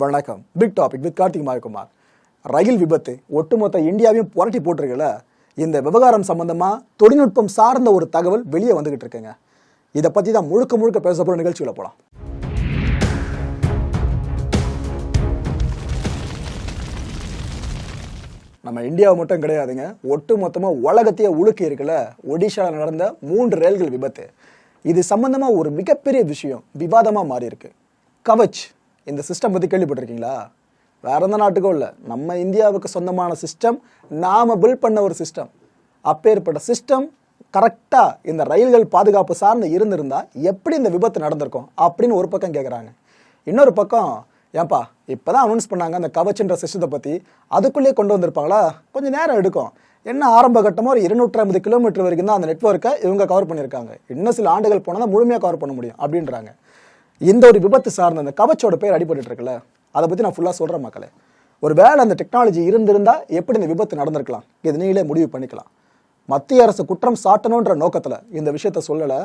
வணக்கம். Big topic with Karthik Mayakumar. Rail விபத்து ஒட்டுமொத்த இந்தியாவையும் புரட்டி போட்டிருக்கல இந்த விவகாரம் சம்பந்தமாக தொழில்நுட்பம் சார்ந்த ஒரு தகவல் வெளியே வந்துகிட்டு இருக்குங்க. இதை பற்றி தான் முழுக்க முழுக்க பேச போற நிகழ்ச்சியில நம்ம இந்தியாவை மட்டும் கிடையாதுங்க. ஒட்டு மொத்தமாக உலகத்தையே உழுக்கி இருக்குல்ல? ஒடிஷாவில் நடந்த மூன்று ரயில்கள் விபத்து. இது சம்பந்தமாக ஒரு மிகப்பெரிய விஷயம் விவாதமாக மாறியிருக்கு. கவச் இந்த சிஸ்டம் பற்றி கேள்விப்பட்டிருக்கீங்களா? வேற எந்த நாட்டுக்கும் இல்லை. நம்ம இந்தியாவுக்கு சொந்தமான சிஸ்டம் நாம் பில்ட் பண்ண ஒரு சிஸ்டம் அப்பேற்பட்ட சிஸ்டம் கரெக்டாக இந்த ரயில்கள் பாதுகாப்பு சார்ந்து இருந்திருந்தா எப்படி இந்த விபத்து நடந்திருக்கும் அப்படின்னு ஒரு பக்கம் கேட்குறாங்க இன்னொரு பக்கம் ஏன்பா இப்போ தான் அனௌன்ஸ் பண்ணாங்க அந்த கவச்சுன்ற சிஸ்டத்தை பற்றி அதுக்குள்ளேயே கொண்டு வந்திருப்பாங்களா? கொஞ்சம் நேரம் எடுக்கும். என்ன ஆரம்ப கட்டமாக ஒரு இருநூற்றி ஐம்பது கிலோமீட்டர் வரைக்கும் தான் அந்த நெட்ஒர்க்கை இவங்க கவர் பண்ணியிருக்காங்க. இன்னும் சில ஆண்டுகள் போனால் தான் முழுமையாக கவர் பண்ண முடியும் அப்படின்றாங்க. இந்த ஒரு விபத்து சார்ந்த அந்த கவச்சோட பேர் அடிபட்டு இருக்குல்ல அதை பற்றி நான் ஃபுல்லாக சொல்கிறேன் மக்களே. ஒரு வேளை அந்த டெக்னாலஜி இருந்திருந்தால் எப்படி இந்த விபத்து நடந்திருக்கலாம்? இது நீங்களே முடிவு பண்ணிக்கலாம். மத்திய அரசு குற்றம் சாட்டணுன்ற நோக்கத்தில் இந்த விஷயத்த சொல்லலை.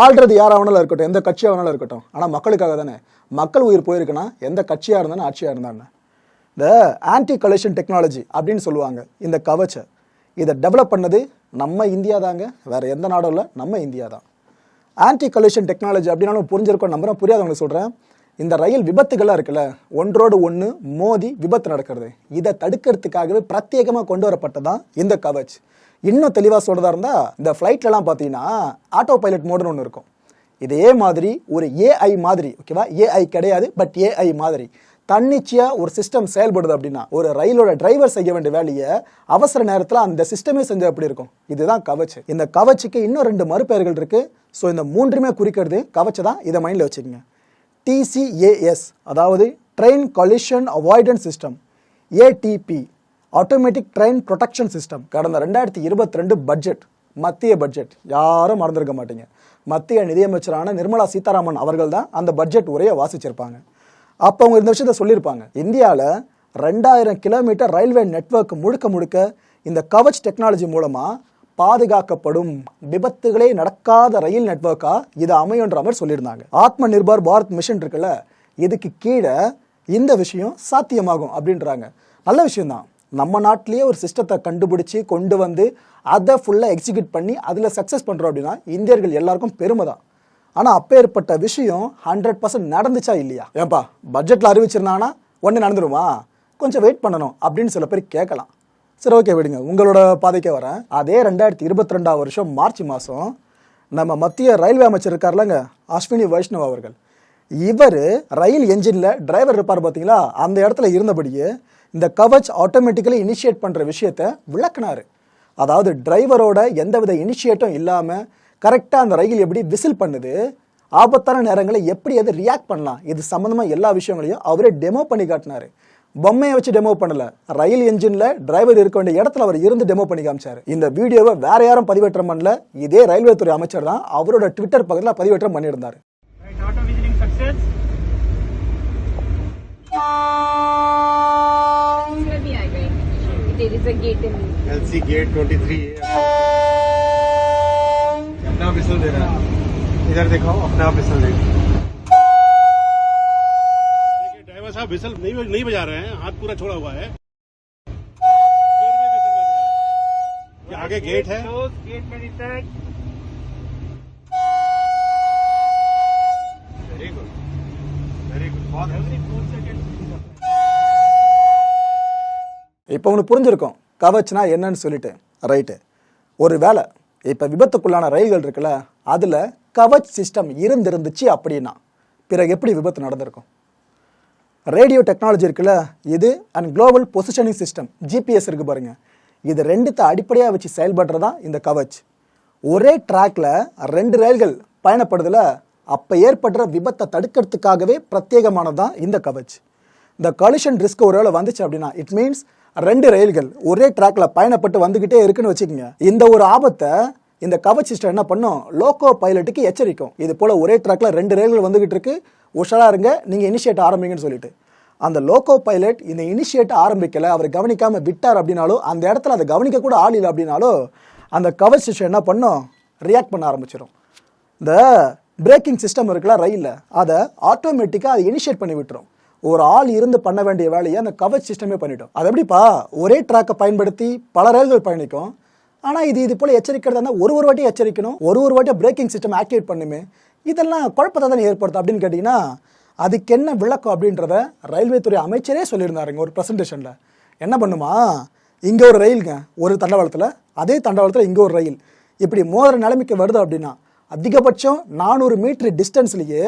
ஆள்றது யாராக வேணாலும் இருக்கட்டும் எந்த கட்சியாக வேணாலும் இருக்கட்டும். ஆனால் மக்களுக்காக தானே. மக்கள் உயிர் போயிருக்குன்னா எந்த கட்சியாக இருந்தாலும் ஆட்சியாக இருந்தானே இந்த ஆன்டி கலெக்ஷன் டெக்னாலஜி அப்படின்னு சொல்லுவாங்க இந்த கவச்சை. இதை டெவலப் பண்ணது நம்ம இந்தியா தாங்க. வேறு எந்த நாடும் இல்லை நம்ம இந்தியா தான். ஆன்டி கலெக்ஷன் டெக்னாலஜி அப்படின்னாலும் புரிஞ்சிருக்கோம் நம்புறேன். புரியாதவங்களுக்கு சொல்கிறேன் இந்த ரயில் விபத்துகள்லாம் இருக்குல்ல ஒன்றோடு ஒன்று மோதி விபத்து நடக்கிறது. இதை தடுக்கிறதுக்காகவே பிரத்யேகமாக கொண்டு வரப்பட்டதான் இந்த கவச். இன்னும் தெளிவாக சொல்கிறதா இருந்தால் இந்த ஃப்ளைட்லலாம் பார்த்தீங்கன்னா ஆட்டோ பைலட் மோடுன்னு ஒன்று இருக்கும். இதே மாதிரி ஒரு ஏஐ மாதிரி ஓகேவா ஏஐ கிடையாது பட் ஏஐ மாதிரி. தன்னிச்சையாக ஒரு சிஸ்டம் செயல்படுது அப்படின்னா ஒரு ரயிலோட டிரைவர் செய்ய வேண்டிய வேலையை அவசர நேரத்தில் அந்த சிஸ்டமே செஞ்சால் எப்படி இருக்கும்? இதுதான் கவச்சு. இந்த கவச்சுக்கு இன்னும் ரெண்டு மறுபெயர்கள் இருக்குது ஸோ இந்த மூன்றுமே குறிக்கிறது கவச்சை தான். இதை மைண்டில் வச்சுக்கோங்க. டிசிஏஎஸ் அதாவது train collision avoidance system ATP automatic train protection system கடந்த ரெண்டாயிரத்தி இருபத்தி ரெண்டு பட்ஜெட் மத்திய பட்ஜெட் யாரும் மறந்துருக்க மாட்டீங்க. மத்திய நிதியமைச்சரான நிர்மலா சீதாராமன் அவர்கள் தான் அந்த பட்ஜெட் உரையை வாசிச்சிருப்பாங்க. அப்போ அவங்க இந்த விஷயத்த சொல்லியிருப்பாங்க. இந்தியாவில் ரெண்டாயிரம் கிலோமீட்டர் ரயில்வே நெட்வொர்க் முழுக்க முழுக்க இந்த கவச் டெக்னாலஜி மூலமாக பாதுகாக்கப்படும் விபத்துகளே நடக்காத ரயில் நெட்ஒர்க்காக இது அமையுன்ற மாதிரி சொல்லியிருந்தாங்க. ஆத்ம நிர்பார் பாரத் மிஷன் இருக்குல்ல இதுக்கு கீழே இந்த விஷயம் சாத்தியமாகும் அப்படின்றாங்க. நல்ல விஷயம்தான். நம்ம நாட்டிலேயே ஒரு சிஸ்டத்தை கண்டுபிடிச்சி கொண்டு வந்து அதை ஃபுல்லாக எக்ஸிக்யூட் பண்ணி அதில் சக்ஸஸ் பண்ணுறோம் அப்படின்னா இந்தியர்கள் எல்லாருக்கும் பெருமை தான் ஆனால் அப்பேற்பட்ட விஷயம் ஹண்ட்ரட் பர்சன்ட் நடந்துச்சா இல்லையா? ஏன்பா பட்ஜெட்டில் அறிவிச்சிருந்தாங்கன்னா ஒன்று நடந்துருமா? கொஞ்சம் வெயிட் பண்ணணும் அப்படின்னு சில பேர் கேட்கலாம். சரி ஓகே விடுங்க. உங்களோட பாதைக்கே வரேன். அதே ரெண்டாயிரத்தி இருபத்தி ரெண்டாம் வருஷம் மார்ச் மாதம் நம்ம மத்திய ரயில்வே அமைச்சர் இருக்கார்லங்க அஸ்வினி வைஷ்ணவ் அவர்கள். இவர் ரயில் என்ஜினில் டிரைவர் இருப்பார் பார்த்தீங்களா அந்த இடத்துல இருந்தபடியே இந்த கவச் ஆட்டோமேட்டிக்கலி இனிஷியேட் பண்ணுற விஷயத்த விளக்குனார். அதாவது டிரைவரோட எந்தவித இனிஷியேட்டும் இல்லாமல் கரெக்டாக அந்த ரயில் எப்படி விசில் பண்ணுது ஆபத்தான நேரங்களை எப்படி அது ரியாக்ட் பண்ணலாம் இது சம்மந்தமாக எல்லா விஷயங்களையும் அவரே டெமோ பண்ணி காட்டினார். பொம்மையை வச்சு டெமோ பண்ணல. ரயில் என்ஜினில் டிரைவர் இருக்க வேண்டிய இடத்துல அவர் இருந்து டெமோ பண்ணி காமிச்சார். இந்த வீடியோவை வேற யாரும் பதிவேற்றம் பண்ணல. இதே ரயில்வே துறை அமைச்சர் தான் அவரோட ட்விட்டர் பக்கத்தில் பதிவேற்றம் பண்ணியிருந்தார். LC gate 23 अपना बिसल दे रहा है इधर दिखाओ अपना बिसल दे देखिए ड्राइवर साहब विसल नहीं नहीं बजा रहे हैं हाथ पूरा छोड़ा हुआ है फिर भी विसल बज रहा है ये आगे गेट है Close, gate में detect. Very good. Very good. बहुत every four seconds. இப்போ உங்களுக்கு புரிஞ்சிருக்கும் கவச்னா என்னன்னு சொல்லிட்டு ரைட்டு ஒரு வேலை இப்போ விபத்துக்குள்ளான ரயில்கள் இருக்குல்ல அதில் கவச் சிஸ்டம் இருந்திருந்துச்சு அப்படின்னா பிறகு எப்படி விபத்து நடந்திருக்கும்? ரேடியோ டெக்னாலஜி இருக்குல்ல இது and global positioning system GPS இருக்குது பாருங்கள் இது ரெண்டுத்தை அடிப்படையாக வச்சு செயல்படுறதா இந்த கவச். ஒரே ட்ராக்ல ரெண்டு ரயில்கள் பயணப்படுதுல அப்போ ஏற்படுற விபத்தை தடுக்கிறதுக்காகவே பிரத்யேகமானதான் இந்த கவச். இந்த கலிஷன் ரிஸ்க் ஒருவேளை வந்துச்சு அப்படின்னா இட் மீன்ஸ் ரெண்டு ரயில்கள் ஒரே ட்ராக்ல பயணப்பட்டு வந்துகிட்டே இருக்குன்னு வச்சுக்கோங்க. இந்த ஒரு ஆபத்தை இந்த கவச் சிஸ்டம் என்ன பண்ணும்? லோக்கோ பைலட்டுக்கு எச்சரிக்கும். இது போல ஒரே ட்ராக்ல ரெண்டு ரயில்கள் வந்துகிட்டு இருக்கு. உஷாரா இருங்க நீங்க இனிஷியேட் ஆரம்பிங்கன்னு சொல்லிட்டு. அந்த லோக்கோ பைலட் இந்த இனிஷியேட் ஆரம்பிக்கல அவர் கவனிக்காம விட்டார் அப்படின்னாலும் அந்த இடத்துல அதை கவனிக்க கூட ஆள் இல்லை அப்படின்னாலும் அந்த கவச் சிஸ்டம் என்ன பண்ணும்? ரியாக்ட் பண்ண ஆரம்பிச்சிடும் இந்த பிரேக்கிங் சிஸ்டம் இருக்குல்ல ரயிலில் அதை ஆட்டோமேட்டிக்காக அதை இனிஷியேட் பண்ணி விட்டுரும். ஒரு ஆள் இருந்து பண்ண வேண்டிய வேலையை அந்த கவச் சிஸ்டமே பண்ணிட்டோம். அது எப்படிப்பா? ஒரே ட்ராக்கை பயன்படுத்தி பல ரயில்கள் பயணிக்கும். ஆனால் இது இது போல எச்சரிக்கிறதா இருந்தால் ஒரு ஒரு வாட்டி எச்சரிக்கணும். ஒரு ஒரு வாட்டி பிரேக்கிங் சிஸ்டம் ஆக்டிவேட் பண்ணுமே. இதெல்லாம் குழப்பத்தை தானே ஏற்படுத்தும் அப்படின்னு கேட்டிங்கன்னா அதுக்கு என்ன விளக்கம் அப்படின்றத ரயில்வே துறை அமைச்சரே சொல்லியிருந்தாருங்க ஒரு ப்ரெசன்டேஷனில் என்ன பண்ணுமா? இங்கே ஒரு ரயிலுங்க ஒரு தண்டவாளத்தில் அதே தண்டவாளத்தில் இங்கே ஒரு ரயில் இப்படி மோதிர நிலைமைக்கு வருது அப்படின்னா அதிகபட்சம் நானூறு மீட்டர் டிஸ்டன்ஸ்லேயே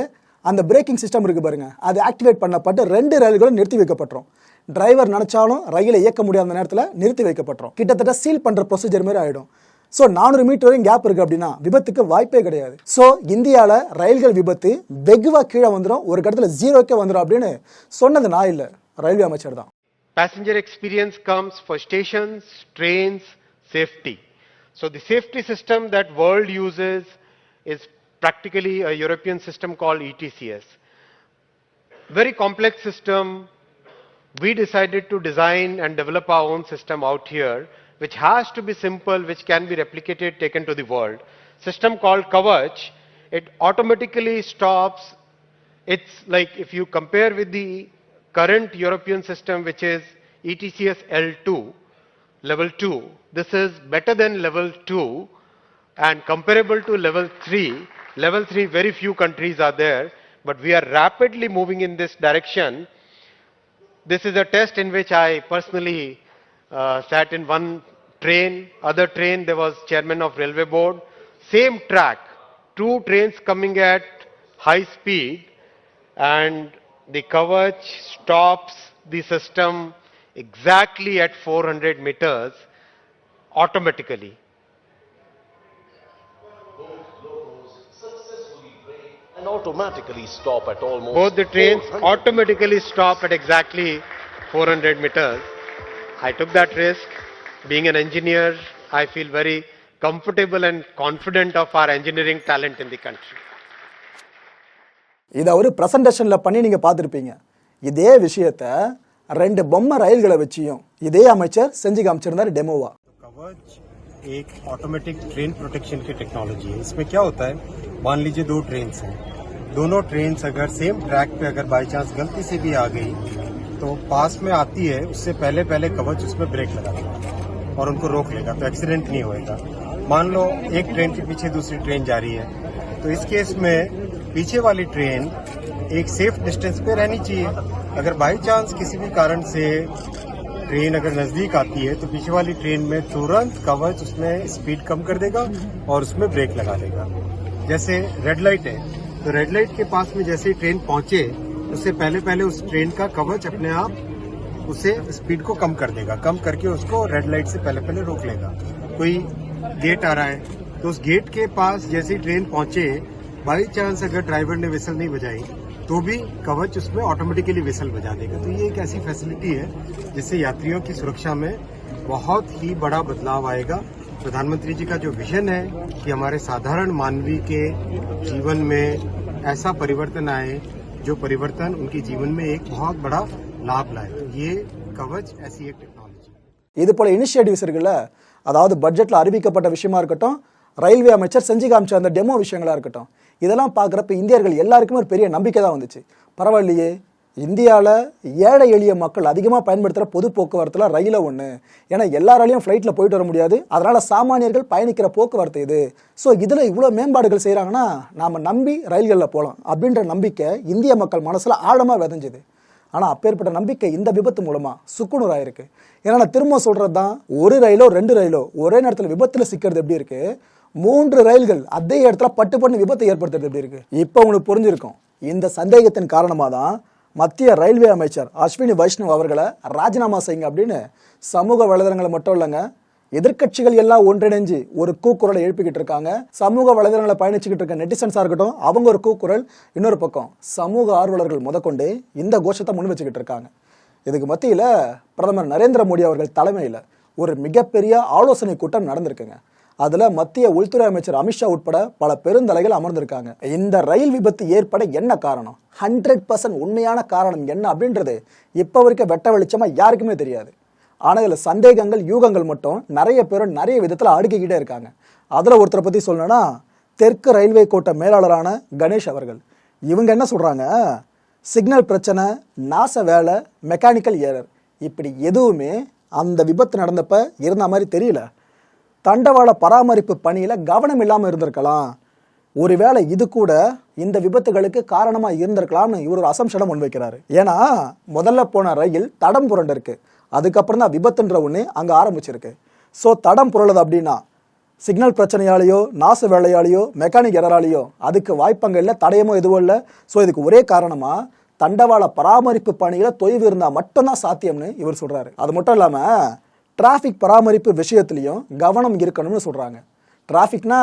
அந்த பிரேக்கிங் சிஸ்டம் இருக்குது பாருங்கள் அது ஆக்டிவேட் பண்ணப்பட்டு ரெண்டு ரயில்களும் நிறுத்தி வைக்கப்பட்டுரும். டிரைவர் நினச்சாலும் ரயிலை இயக்க முடியாத நேரத்தில் நிறுத்தி வைக்கப்பட்டுரும். கிட்டத்தட்ட சீல் பண்ணுற ப்ரொசீஜர் மாதிரி ஆகிடும் ஸோ நானூறு மீட்டர் வரையும் கேப் இருக்குது அப்படின்னா விபத்துக்கு வாய்ப்பே கிடையாது. ஸோ இந்தியாவில் ரயில்கள் விபத்து வெகுவா கீழே வந்துடும் ஒரு இடத்துல ஜீரோக்கே வந்துடும் அப்படின்னு சொன்னது நான் இல்லை. ரயில்வே அமைச்சர் தான். Passenger experience comes for stations trains safety so the safety system that world uses is practically a European system called ETCS. Very complex system. We decided to design and develop our own system out here, which has to be simple, which can be replicated, taken to the world. System called Kavach. It automatically stops it's like if you compare with the current European system, which is ETCS L2, level 2, this is better than level 2 and comparable to level 3. Level 3, very few countries are there, but we are rapidly moving in this direction. This is a test in which I personally uh, sat in one train, other train there was chairman of railway board, same track, two trains coming at high speed and the coverage stops the system exactly at 400 meters automatically. automatically stop at almost Both the trains 400 automatically stop at exactly 400 meters. I took that risk. Being an engineer, I feel very comfortable and confident of our engineering talent in the country. இதை ஒரு ப்ரெசன்டேஷனில் பண்ணி நீங்கள் பார்த்துருப்பீங்க இதே விஷயத்த ரெண்டு பொம்மை ரயில்களை வச்சியும் இதே அமைச்சர் செஞ்சு காமிச்சிருந்தாரு டெமோவா कवच एक ऑटोमेटिक ट्रेन प्रोटेक्शन की टेक्नोलॉजी है इसमें क्या होता है मान लीजिए दो ट्रेन हैं दोनों ट्रेन अगर सेम ट्रैक पे अगर बाई चांस गलती से भी आ गई तो पास में आती है, उससे पहले पहले कवच उसमें ब्रेक लगा देगा और उनको रोक लेगा तो एक्सीडेंट नहीं होएगा। मान लो एक ट्रेन के पीछे दूसरी ट्रेन जा रही है तो इस केस में पीछे वाली ट्रेन एक सेफ़ डिस्टेंस पे रहनी चाहिए। अगर बाई चांस किसी भी कारण से ट्रेन अगर नज़दीक आती है तो पीछे वाली ट्रेन में तुरंत कवच उसमें स्पीड कम कर देगा और उसमें ब्रेक लगा देगा। जैसे रेड लाइट है तो रेड लाइट के पास में जैसे ही ट्रेन पहुँचे, उससे पहले पहले उस ट्रेन का कवच अपने आप उसे स्पीड को कम कर देगा। कम करके उसको रेड लाइट से पहले पहले रोक लेगा। कोई गेट आ रहा है तो उस गेट के पास जैसे ही ट्रेन पहुँचे बाई चांस अगर ड्राइवर ने विसल नहीं बजाई तो भी कवच उसमें ऑटोमेटिकली विसल बजा देगा। तो ये एक ऐसी फैसिलिटी है, जिससे यात्रियों की सुरक्षा में बहुत ही बड़ा बदलाव आएगा। प्रधानमंत्री जी का जो विजन है कि हमारे साधारण मानवी के जीवन में ऐसा परिवर्तन आए जो परिवर्तन उनके जीवन में एक बहुत बड़ा लाभ लाए तो ये कवच ऐसी एक टेक्नोलॉजी है இது போல இனிஷியேட்டிவ்ஸ் இருக்குல்ல அதாவது பட்ஜெட்டில் அறிவிக்கப்பட்ட விஷயமா இருக்கட்டும் ரயில்வே அமைச்சர் செஞ்சு காமிச்ச அந்த டெமோ விஷயங்களா இருக்கட்டும் இதெல்லாம் பார்க்குறப்ப இந்தியர்கள் எல்லாருக்குமே ஒரு பெரிய நம்பிக்கை தான் வந்துச்சு பரவாயில்லையே இந்தியாவில் ஏழை எளிய மக்கள் அதிகமாக பயன்படுத்துகிற பொது போக்குவரத்தில் ரயில ஒன்று ஏன்னா எல்லாராலையும் ஃப்ளைட்டில் போயிட்டு வர முடியாது. அதனால் சாமானியர்கள் பயணிக்கிற போக்குவரத்து இது. ஸோ இதில் இவ்வளோ மேம்பாடுகள் செய்கிறாங்கன்னா நாம் நம்பி ரயில்களில் போகலாம் அப்படின்ற நம்பிக்கை இந்திய மக்கள் மனசில் ஆழமாக விதைஞ்சுது. ஆனால் அப்பேற்பட்ட நம்பிக்கை இந்த விபத்து மூலமாக சுக்குநூறாயிருக்கு. ஏன்னா நான் திரும்ப சொல்கிறது தான் ஒரு ரயிலோ ரெண்டு ரயிலோ ஒரே நேரத்தில் விபத்தில் சிக்கிறது எப்படி இருக்குது மூன்று ரயில்கள் அதே இடத்துல பட்டு பண்ணி விபத்தை ஏற்படுத்துறது எப்படி இருக்குது இப்போ உங்களுக்கு புரிஞ்சிருக்கும். இந்த சந்தேகத்தின் காரணமாக தான் மத்திய ரயில்வே அமைச்சர் அஸ்வினி வைஷ்ணவ் அவர்களை ராஜினாமா செய்யுங்க அப்படின்னு சமூக வலைதளங்களை மட்டும் இல்லைங்க எதிர்க்கட்சிகள் எல்லாம் ஒன்றிணைஞ்சு ஒரு கூக்குரலை எழுப்பிக்கிட்டு இருக்காங்க. சமூக வலைதளங்களை பயணிச்சுக்கிட்டு இருக்க நெட்டிசன்ஸா இருக்கட்டும் அவங்க ஒரு கூக்குரல் இன்னொரு பக்கம் சமூக ஆர்வலர்கள் முதற்கொண்டு இந்த கோஷத்தை முன் வச்சுக்கிட்டு இருக்காங்க. இதுக்கு மத்தியில் பிரதமர் நரேந்திர மோடி அவர்கள் தலைமையில் ஒரு மிகப்பெரிய ஆலோசனை கூட்டம் நடந்திருக்குங்க. அதுல மத்திய உள்துறை அமைச்சர் அமித்ஷா உட்பட பல பெருந்தலைகள் அமர்ந்திருக்காங்க. இந்த ரயில் விபத்து ஏற்பட என்ன காரணம்? ஹண்ட்ரட் பர்சன்ட் உண்மையான காரணம் என்ன அப்படின்றது இப்போ வரைக்கும் வெட்ட வெளிச்சமா யாருக்குமே தெரியாது. ஆனால் இதில் சந்தேகங்கள் யூகங்கள் மட்டும் நிறைய பேர் நிறைய விதத்தில் அடுக்கிக்கிட்டே இருக்காங்க. அதில் ஒருத்தரை பற்றி சொல்லணும்னா தெற்கு ரயில்வே கோட்ட மேலாளரான கணேஷ் அவர்கள். இவங்க என்ன சொல்கிறாங்க சிக்னல் பிரச்சனை நாச வேலை மெக்கானிக்கல் ஏரர் இப்படி எதுவுமே அந்த விபத்து நடந்தப்ப இருந்த மாதிரி தெரியல. தண்டவாள பராமரிப்பு பணியில் கவனம் இல்லாமல் இருந்திருக்கலாம். ஒருவேளை இது கூட இந்த விபத்துகளுக்கு காரணமாக இருந்திருக்கலாம்னு இவர் ஒரு அசம்ஷனை முன்வைக்கிறாரு ஏன்னா முதல்ல போன ரயில் தடம் புரண்டிருக்கு. அதுக்கப்புறம் தான் விபத்துன்ற ஒன்று அங்கே ஆரம்பிச்சிருக்கு. ஸோ தடம் புரளுது அப்படின்னா சிக்னல் பிரச்சனையாலேயோ நாசு வேலையாலேயோ மெக்கானிக் எரராலேயோ அதுக்கு வாய்ப்பங்க இல்லை தடயமோ எதுவும் இல்லை. ஸோ இதுக்கு ஒரே காரணமாக தண்டவாள பராமரிப்பு பணியில் தொய்வு இருந்தால் மட்டும்தான் சாத்தியம்னு இவர் சொல்கிறாரு அது மட்டும் இல்லாமல் டிராஃபிக் பராமரிப்பு விஷயத்துலையும் கவனம் இருக்கணும்னு சொல்கிறாங்க டிராஃபிக்னா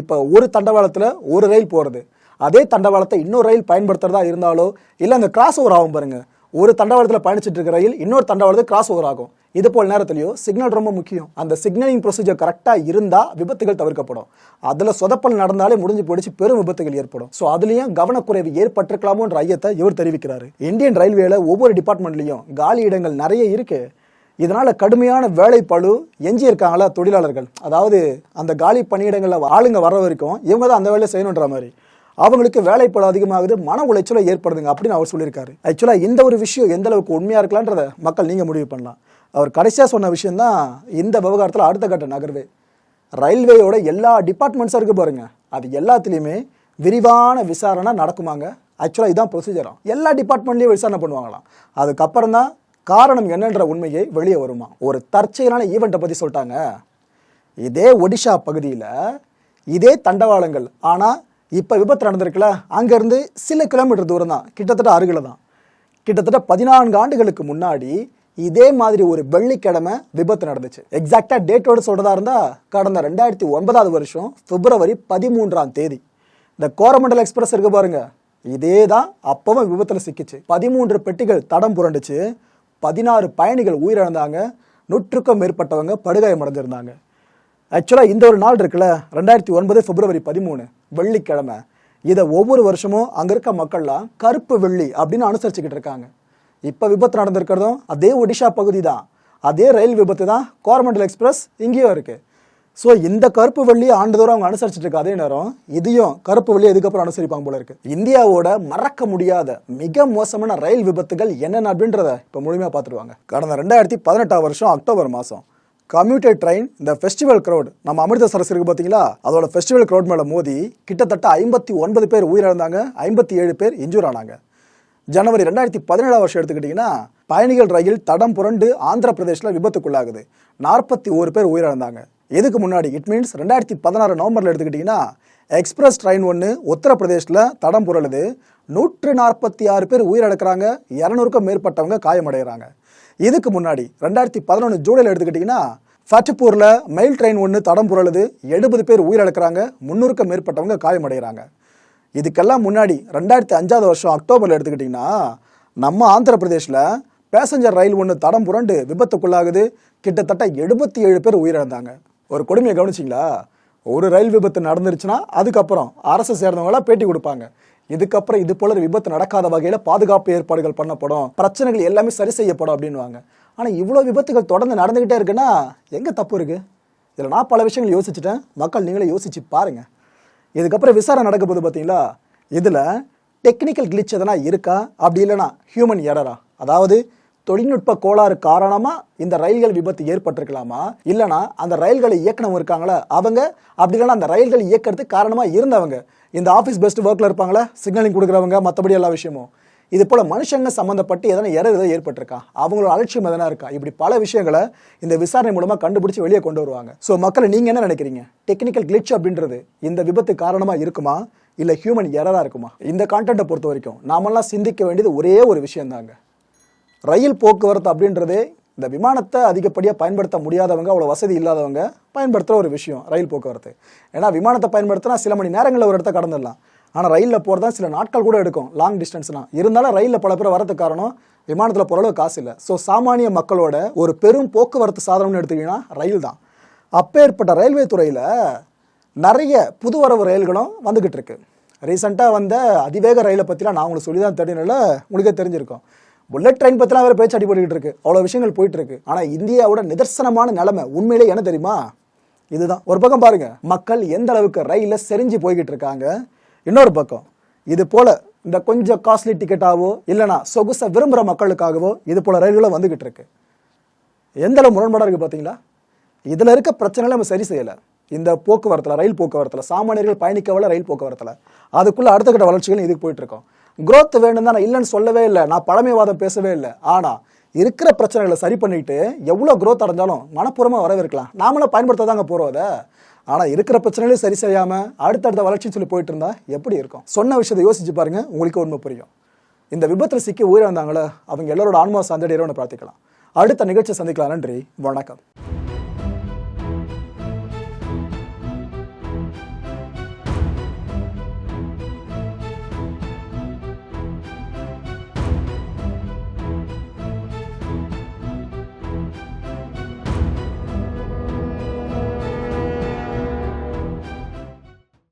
இப்போ ஒரு தண்டவாளத்தில் ஒரு ரயில் போகிறது அதே தண்டவாளத்தை இன்னொரு ரயில் பயன்படுத்துறதா இருந்தாலோ இல்லை அந்த கிராஸ் ஓவர் ஆகும் பாருங்கள் ஒரு தண்டவாளத்தில் பயணிச்சுட்டு இருக்க ரயில் இன்னொரு தண்டவாளத்தில் கிராஸ் ஓவர் ஆகும். இது போல் நேரத்துலையோ சிக்னல் ரொம்ப முக்கியம். அந்த சிக்னலிங் ப்ரொசீஜர் கரெக்டாக இருந்தால் விபத்துகள் தவிர்க்கப்படும். அதில் சொதப்பல் நடந்தாலே முடிஞ்சு போயிடுச்சு பெரும் விபத்துகள் ஏற்படும். ஸோ அதுலேயும் கவனக்குறைவு ஏற்பட்டிருக்கலாமோன்ற ஐயத்தை இவர் தெரிவிக்கிறார். இந்தியன் ரயில்வேல ஒவ்வொரு டிபார்ட்மெண்ட்லையும் காலி இடங்கள் நிறைய இருக்குது இதனால கடுமையான வேலைப்பழு எஞ்சி இருக்காங்களா தொழிலாளர்கள். அதாவது அந்த காலி பணியிடங்களில் ஆளுங்க வர வரைக்கும் இவங்க தான் அந்த வேலையை செய்யணுன்ற மாதிரி. அவங்களுக்கு வேலைப்பளு அதிகமாகுது மன உளைச்சலும் ஏற்படுதுங்க அப்படின்னு அவர் சொல்லியிருக்காரு. ஆக்சுவலாக இந்த ஒரு விஷயம் எந்த அளவுக்கு உண்மையாக இருக்கலான்றத மக்கள் நீங்கள் முடிவு பண்ணலாம். அவர் கடைசியாக சொன்ன விஷயம் தான் இந்த விவகாரத்தில் அடுத்த கட்ட நகர்வே. ரயில்வேயோட எல்லா டிபார்ட்மெண்ட்ஸும் இருக்கு பாருங்க. அது எல்லாத்துலேயுமே விரிவான விசாரணை நடக்குமாங்க. ஆக்சுவலாக இதுதான் ப்ரொசீஜரும் எல்லா டிபார்ட்மெண்ட்லேயும் விசாரணை பண்ணுவாங்களாம். அதுக்கப்புறம் தான் காரணம் என்னன்ற உண்மையை வெளியே வருமா? ஒரு தற்செயலான ஈவெண்ட்டை பற்றி சொல்லிட்டாங்க. இதே ஒடிஷா பகுதியில் இதே தண்டவாளங்கள். ஆனால் இப்போ விபத்து நடந்திருக்குல்ல? அங்கேருந்து சில கிலோமீட்டர் தூரம் தான். கிட்டத்தட்ட அருகில் தான். கிட்டத்தட்ட பதினான்கு ஆண்டுகளுக்கு முன்னாடி இதே மாதிரி ஒரு வெள்ளிக்கிழமை விபத்து நடந்துச்சு. எக்ஸாக்டாக டேட்டோடு சொல்கிறதா இருந்தால் கடந்த ரெண்டாயிரத்தி ஒன்பதாவது வருஷம் பிப்ரவரி பதிமூன்றாம் தேதி. இந்த கோரமண்டல் எக்ஸ்பிரஸ் இருக்கு பாருங்க. இதே தான் அப்பவும் விபத்தில் சிக்கிச்சு. பதிமூன்று பெட்டிகள் தடம் புரண்டுச்சு. பதினாறு பயணிகள் உயிரிழந்தாங்க. நூற்றுக்கும் மேற்பட்டவங்க படுகாயமடைஞ்சிருந்தாங்க ஆக்சுவலாக இந்த ஒரு நாள் இருக்குல்ல ரெண்டாயிரத்தி ஒன்பது பிப்ரவரி பதிமூணு வெள்ளிக்கிழமை. இதை ஒவ்வொரு வருஷமும் அங்கே இருக்க மக்கள்லாம் கருப்பு வெள்ளி அப்படின்னு அனுசரிச்சுக்கிட்டு இருக்காங்க. இப்போ விபத்து நடந்திருக்கிறதும் அதே ஒடிஷா பகுதி தான். அதே ரயில் விபத்து தான் கோரமண்டல் எக்ஸ்பிரஸ் இங்கேயும் இருக்குது ஸோ இந்த கருப்பு வெள்ளி ஆண்டுதோறும் அவங்க அனுசரிச்சுட்டு இருக்க அதே நேரம் இதையும் கருப்பு வெள்ளி இதுக்கப்புறம் அனுசரிப்பாங்க போல இருக்கு. இந்தியாவோட மறக்க முடியாத மிக மோசமான ரயில் விபத்துகள் என்னென்ன அப்படின்றத இப்போ முழுமையாக பார்த்துருவாங்க கடந்த ரெண்டாயிரத்தி பதினெட்டாம் வருஷம் அக்டோபர் மாதம் கம்யூட்டர் ட்ரெயின் இந்த ஃபெஸ்டிவல் க்ரௌட் நம்ம அமிர்தசரஸ் இருக்கு பார்த்தீங்களா அதோட ஃபெஸ்டிவல் க்ரௌட் மேலே மோதி கிட்டத்தட்ட ஐம்பத்தி ஒன்பது பேர் உயிரிழந்தாங்க ஐம்பத்தி ஏழு பேர் இன்ஜூர் ஆனாங்க. ஜனவரி ரெண்டாயிரத்தி பதினேழாம் வருஷம் எடுத்துக்கிட்டிங்கன்னா பயணிகள் ரயில் தடம் புரண்டு ஆந்திர பிரதேசில் விபத்துக்குள்ளாகுது. நாற்பத்தி ஒரு பேர் உயிரிழந்தாங்க. இதுக்கு முன்னாடி? இட் மீன்ஸ் ரெண்டாயிரத்தி பதினாறு நவம்பரில் எடுத்துக்கிட்டிங்கன்னா எக்ஸ்பிரஸ் ட்ரெயின் ஒன்று உத்தரப்பிரதேசில் தடம் புரளுது. நூற்று நாற்பத்தி ஆறு பேர் உயிரிழக்கிறாங்க. இரநூறுக்கும் மேற்பட்டவங்க காயமடைகிறாங்க. இதுக்கு முன்னாடி ரெண்டாயிரத்தி பதினொன்று ஜூலையில் எடுத்துக்கிட்டிங்கன்னா ஃபட்டிப்பூரில் மெயில் ட்ரெயின் ஒன்று தடம் புரளுது. எழுபது பேர் உயிரிழக்கிறாங்க. முந்நூறுக்கும் மேற்பட்டவங்க காயமடைகிறாங்க. இதுக்கெல்லாம் முன்னாடி ரெண்டாயிரத்தி அஞ்சாவது வருஷம் அக்டோபரில் எடுத்துக்கிட்டிங்கன்னா நம்ம ஆந்திர பிரதேசில் பேசஞ்சர் ரயில் ஒன்று தடம் புரண்டு விபத்துக்குள்ளாகுது. கிட்டத்தட்ட எழுபத்தி ஏழு பேர் உயிரிழந்தாங்க. ஒரு கொடுமையை கவனிச்சிங்களா? ஒரு ரயில் விபத்து நடந்துருச்சுன்னா அதுக்கப்புறம் அரசு சேர்ந்தவங்களாம் பேட்டி கொடுப்பாங்க. இதுக்கப்புறம் இது போல ஒரு விபத்து நடக்காத வகையில் பாதுகாப்பு ஏற்பாடுகள் பண்ணப்படும். பிரச்சனைகள் எல்லாமே சரி செய்யப்படும் அப்படின்வாங்க ஆனால் இவ்வளோ விபத்துகள் தொடர்ந்து நடந்துக்கிட்டே இருக்குன்னா எங்கே தப்பு இருக்குது இதில் நான் பல விஷயங்கள் யோசிச்சுட்டேன். மக்கள் நீங்களே யோசிச்சு பாருங்கள் இதுக்கப்புறம் விசாரணை நடக்க போது பார்த்தீங்களா இதில் டெக்னிக்கல் கிளிச் எதனா இருக்கா? அப்படி இல்லைனா ஹியூமன் எரரா அதாவது தொழில்நுட்ப கோளாறு காரணமாக இந்த ரயில்கள் விபத்து ஏற்பட்டிருக்கலாமா? இல்லைனா அந்த ரயில்களை இயக்குனவங்க இருக்காங்களா? அவங்க? அப்படி இல்லைனா அந்த ரயில்கள் இயக்கிறதுக்கு காரணமாக இருந்தவங்க. இந்த ஆஃபீஸ் பெஸ்ட் ஒர்க்கில் இருப்பாங்களா? சிக்னலிங் கொடுக்குறவங்க மற்றபடி எல்லா விஷயமும். இது போல மனுஷங்க சம்மந்தப்பட்டு எதனா எரர் எதாவது ஏற்பட்டிருக்கா? அவங்களோட அலட்சியம் எதனா இருக்கா? இப்படி பல விஷயங்களை இந்த விசாரணை மூலமா கண்டுபிடிச்சு வெளியே கொண்டு வருவாங்க. ஸோ மக்களை நீங்க என்ன நினைக்கிறீங்க? டெக்னிக்கல் கிளிச் அப்படின்றது இந்த விபத்து காரணமா இருக்குமா? இல்ல ஹியூமன் எரராக இருக்குமா? இந்த கான்டென்ட்டை பொறுத்த வரைக்கும் நாமெல்லாம் சிந்திக்க வேண்டியது ஒரே ஒரு விஷயம் தாங்க ரயில் போக்குவரத்து அப்படின்றதே இந்த விமானத்தை அதிகப்படியாக பயன்படுத்த முடியாதவங்க அவ்வளோ வசதி இல்லாதவங்க பயன்படுத்துகிற ஒரு விஷயம் ரயில் போக்குவரத்து. ஏன்னா விமானத்தை பயன்படுத்தினா சில மணி நேரங்களில் ஒரு இடத்த கடந்துடலாம். ஆனால் ரயிலில் போகிறதா சில நாட்கள் கூட எடுக்கும் லாங் டிஸ்டன்ஸ்லாம் இருந்தாலும் ரயிலில் பல பேர் வரதுக்கு காரணம் விமானத்தில் போகிற அளவு காசு இல்லை. ஸோ சாமானிய மக்களோட ஒரு பெரும் போக்குவரத்து சாதனம்னு எடுத்துக்கிட்டிங்கன்னா ரயில் தான். அப்பேற்பட்ட ரயில்வே துறையில் நிறைய புதுவரவு ரயில்களும் வந்துக்கிட்டு இருக்கு. ரீசெண்டாக வந்த அதிவேக ரயிலை பற்றிலாம் நான் உங்களுக்கு சொல்லி தான் தெரியல உங்களுக்கே தெரிஞ்சிருக்கோம். புல்லட் ட்ரெயின் பற்றிலாம் வேறு பேச்சு அடிபட்டுக்கிட்டு இருக்கு. அவ்வளோ விஷயங்கள் போயிட்டு இருக்கு ஆனால் இந்தியாவோட நிதர்சனமான நிலைமை உண்மையிலே என்ன தெரியுமா? இதுதான். ஒரு பக்கம் பாருங்க. மக்கள் எந்த அளவுக்கு ரயிலில் செறிஞ்சு போய்கிட்டு இருக்காங்க. இன்னொரு பக்கம். இது போல இந்த கொஞ்சம் காஸ்ட்லி டிக்கெட்டாவோ இல்லைனா சொகுசை விரும்புகிற மக்களுக்காகவோ இது போல ரயில்களை வந்துகிட்டு இருக்கு. எந்த அளவு முரண்பாடாக இருக்குது பார்த்தீங்களா இதில் இருக்க பிரச்சனைகளை நம்ம சரி செய்யலை. இந்த போக்குவரத்தில் ரயில் போக்குவரத்தில் சாமானியர்கள் பயணிக்கவில்லை ரயில் போக்குவரத்தில். அதுக்குள்ளே அடுத்த கட்ட வளர்ச்சிகள் இதுக்கு போயிட்டுருக்கோம் குரோத் வேணும்னு வேணும் தான் நான் இல்லைன்னு சொல்லவே இல்லை. நான் பழமைவாதம் பேசவே இல்லை. ஆனால் இருக்கிற பிரச்சனைகளை சரி பண்ணிட்டு எவ்வளோ குரோத் அடைஞ்சாலும் மனப்பூர்வமாக வரவேற்கலாம். நாமளும் பயன்படுத்த தாங்க போகிறோம் அதை. ஆனால் இருக்கிற பிரச்சனைகளையும் சரி செய்யாமல் அடுத்தடுத்த வளர்ச்சின்னு சொல்லி போயிட்டு இருந்தா எப்படி இருக்கும்? சொன்ன விஷயத்தை யோசிச்சு பாருங்க உங்களுக்கு உண்மை புரியும். இந்த விபத்தில் சிக்கி உயிரிழந்தாங்களே அவங்க எல்லாரோட ஆன்மா சார்ந்த இறைவனை பிரார்த்திக்கலாம். அடுத்த நிகழ்ச்சி சந்திக்கலாம். நன்றி. வணக்கம்.